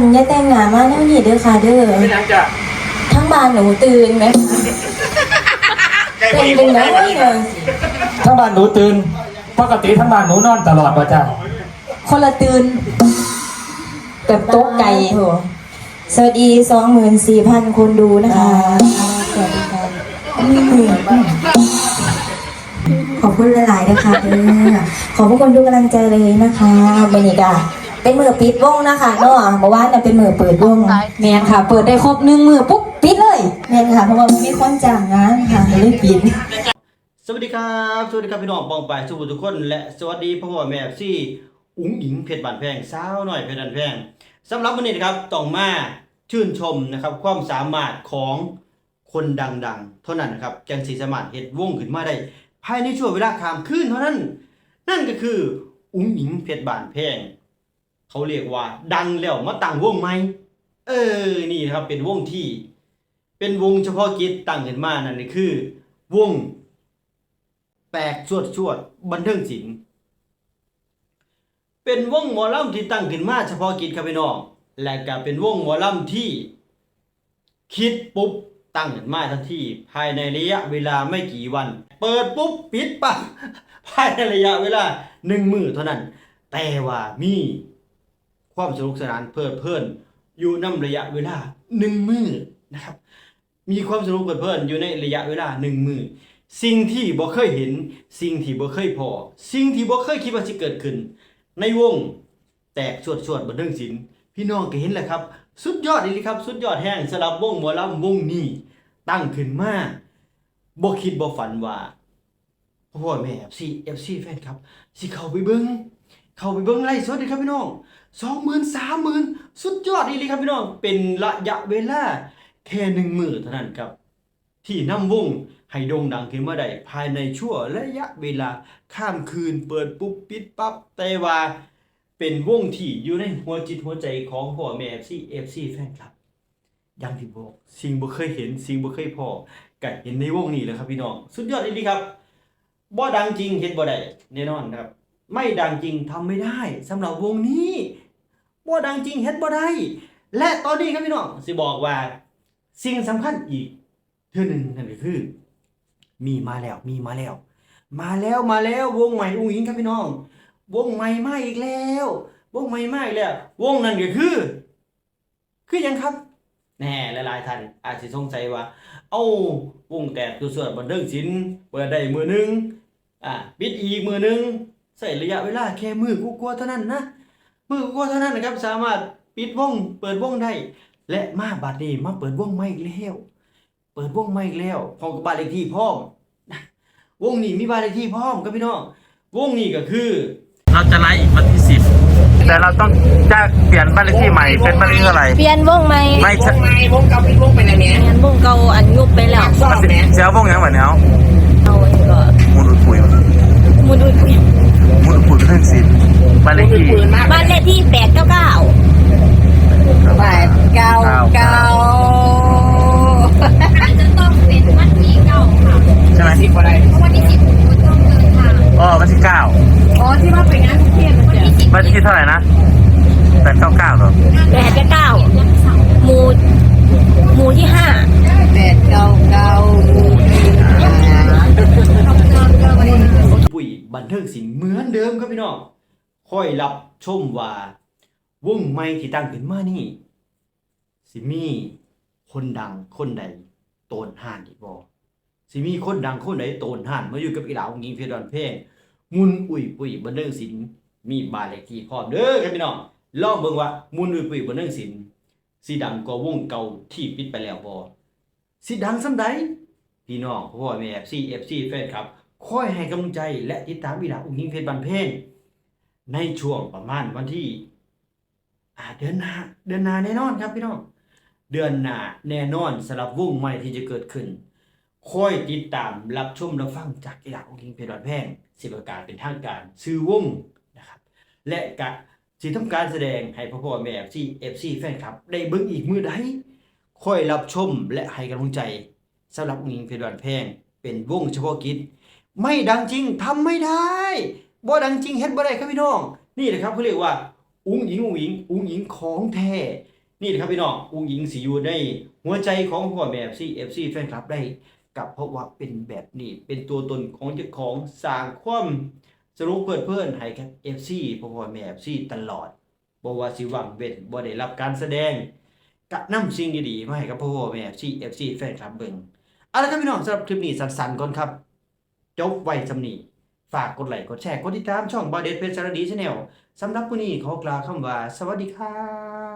เด้อค่ะเด้อไม่นังจ้ะทั้งบ้านหนูตื่นไหมคะใจเป็นดีเป็นไหมเลยทั้งบ้านหนูตื่นปกติทั้งบ้านหนูนอนตลอดป่ะจ้าคนละตื่นแบบโต๊ะไก่โถสวัสดีสองหมื่นสี่พันคนดูนะคะสวัสดีค่ะอืมขอบคุณหลายๆนะคะเด้อขอบพระคุณทุกกำลังใจเลยนะคะเมนิกา เป็นมือปิดวงนะคะเนาะเมื่อวานน่ะเป็นมือเปิดวงแมนค่ะ เปิดได้ครบหนึ่งมือปุ๊บปิดเลยแมนค่ะเพราะว่าไม่มีคนจ้างงานค่ะเลยปิดสวัสดีครับสวัสดีครับพี่น้องปองไปสุขทุกคนและสวัสดีพ่อพ่อแม่ที่อุ๋งหญิงเพชรบานแพงสาวหน่อยเพชรบานแพงสำหรับวันนี้นะครับต้องมาชื่นชมนะครับความสามารถของคนดังๆ เท่านั้นนะครับจังสีสามารถเฮ็ดวงขึ้นมาได้ ภายในช่วงเวลาคามคืนเท่านั้น นั่นก็คือ อุ๋งหญิงเพชรบานแพง เขาเรียกว่า ดังแล้วมาตั้งวงไหมเออนี่นะครับเป็นวงที่ เป็นวงเฉพาะกิจตั้งขึ้นมานั่นคือ วง แปลกชวดชวดบันเทิงศิลป์เป็นวงหมอลำที่ตั้งขึ้นมาเฉพาะกิจครับพี่น้องและก็เป็นวงหมอลำที่ คิดปุ๊บตั้งขึ้นมาทันทีภายในระยะเวลาไม่กี่วัน เปิดปุ๊บปิดปั๊บภายในระยะเวลาหนึ่งมือเท่านั้น แต่ว่ามี ความสนุกสนานเพลิดเพลินอยู่นำระยะเวลาหนึ่งมือนะครับ มีความสนุกเพลิดเพลินอยู่ในระยะเวลาหนึ่งมือสิ่งที่บ่เคยเห็น สิ่งที่บ่เคยพอ สิ่งที่บ่เคยคิดว่าสิเกิดขึ้น ในวงแตกสวดสวดบนเทิงศิลป์พี่น้องก็เห็นแหละครับ สุดยอดเลยครับ สุดยอดแห้งสำหรับวงหมอลำวงนี้ตั้งขึ้นมาบ่คิดบ่ฝันว่าพ่อแม่ FC FC แฟนครับ สิเข้าไปเบิ่ง เข้าไปเบิ่งไลฟ์สดเลยครับพี่น้อง20,000 30,000สุดยอดอีหลีครับพี่น้อง เป็นระยะเวลาแค่หนึ่งมือเท่านั้นครับ ที่นำวงให้โด่งดังขึ้นมาได้ภายในชั่วระยะเวลาข้ามคืนเปิดปุ๊บปิดปั๊บแต่ว่าเป็นวงที่อยู่ในหัวจิตหัวใจของพ่อแม่ FC FC แฟนคลับยังที่บอกสิ่งบ่เคยเห็นสิ่งบ่เคยพอก็เห็นในวงนี้แหละครับพี่น้อง สุดยอดเลยดีครับบ่ดังจริงเฮ็ดบ่ได้แน่นอนครับ ไม่ดังจริงทำไม่ได้สำหรับวงนี้บ่ดังจริงเฮ็ดบ่ได้ และตอนนี้ครับพี่น้องสิบอกว่า สิ่งสำคัญอีกเทื่อนึงนั่นก็คือ มีมาแล้วมีมาแล้ว มาแล้วมาแล้ววงใหม่อุ้งอิงครับพี่น้อง วงใหม่มาอีกแล้ว วงใหม่มาอีกแล้ว วงนั้นก็คือ คือยังครับแน่หลายๆท่านอาจจะสงสัยว่า เอาวงแตกตัวส่วนบันเทิงศิลป์เปิดได้มือหนึงอ่าปิดอีกมือหนึง ใส่ระยะเวลาแค่มือกูกลัวๆเท่านั้นนะมือกูกลัวๆเท่านั้นนะครับ สามารถปิดวงเปิดวงได้ และมาบัดนี้มาเปิดวงใหม่อีกแล้วเปิดวงใหม่อีกแล้วพร้อมกับบ้านเลขที่พร้อมนะวงนี้มีบ้านเลขที่พร้อมครับพี่น้องวงนี้ก็คือ เราจะไล่อีกวันที่สิบแต่เราต้องจะเปลี่ยนบ้านเลขที่ใหม่เป็นบ้านเลขที่เท่าไหร่เปลี่ยนวงไหมไม่ใช่วงเก่าเป็นวงไปไหนเนี้ยเปลี่ยนวงเก่าอันยุบไปแล้วสอบแม่เจ้าวงยังแบบเนี้ยเอาเองก็มูล บ้านเลขที่ปืนมากบ้านเลขที่แปดเก้าเก้าแปดเก้าเก้าจะต้องเป็นวันที่เก้าค่ะใช่ไหมสิบอะไรเพราะวันที่สิบคุณต้องเดินทางอ๋อวันที่เก้าอ๋อที่ว่าไปงานทุกเที่ยงมันจะบ้านเลขที่เท่าไหร่นะแปดเก้าเก้าเหรอแปดเก้าหมู่หมู่ที่ห้าแปดเก้าเก้าปุ๋ยบันเทิงศิลป์เหมือนเดิมครับพี่น้อง คอยรับชมว่าวงใหม่ที่ตั้งขึ้นมานี่ สิมีคนดังคนใดโตนห่านอีกบ่สิมีคนดังคนใดโตนห่านมาอยู่กับอีหลาวหญิงเพดอนเพลงมุนอุ้ยปุยบันเทิงศิลป์มีบาเลขที่พร้อมเด้อครับพี่น้องลองเบิ่งว่ามุนอุ้ยปุยบันเทิงศิลป์สิดังกว่าวงเก่าที่ปิดไปแล้วบ่สิดังส่ำใดพี่น้องพ่อแม่ FC FC แฟนครับคอยให้กำลังใจและติดตามอีหลาอุ้งยิงเพชรบันเพลง ในช่วงประมาณวันที่เดือนหน้าเดือนหน้าแน่นอนครับพี่น้องเดือนหน้าแน่นอนสำหรับวงใหม่ที่จะเกิดขึ้นคอยติดตามรับชมรับฟังจากอีหลาอุ้งยิงเพชรบันเพงสิบประกาศเป็นทางการซื้อวงนะครับ และกะสิทำการแสดงให้พ่อพ่อแม่ซีเอฟซีแฟนคลับ ได้เบิ่งอีกมือใดคอยรับชมและให้กำลังใจสำหรับอุ้งยิงเพชรบันเพงเป็นวงเฉพาะกิจไม่ดังจริงทำไม่ได้ บ่ดังจริงเฮ็ดบ่ได้ครับพี่น้อง นี่แหละครับเขาเรียกว่า อุ้งหญิงอุ้งหญิงอุ้งหญิงของแท้นี่แหละครับพี่น้องอุ้งหยิงสิอยู่ในหัวใจของพ่อแม่ FC FC แฟนคลับได้กับเพราะว่าเป็นแบบนี้เป็นตัวตนของเจ้าของสร้างความสรุปเพื่อนเพื่อนๆให้กับ FC พ่อพ่อแม่ FC ตลอดบ่ว่าสิหวังเว้นบ่ได้รับการแสดงกะนำสิ่งดีๆมาให้กับพ่อพ่อแม่ FC FC แฟนคลับเบิ่งเอาละครับพี่น้องสำหรับคลิปนี้สั้นๆก่อนครับ จบไว้สำนี้ ฝากกดไลค์กดแชร์กดติดตามช่องบอเดดเพชรสารดีชาแนลสำหรับวันนี้ขอกล่าวคำว่า สวัสดีครับ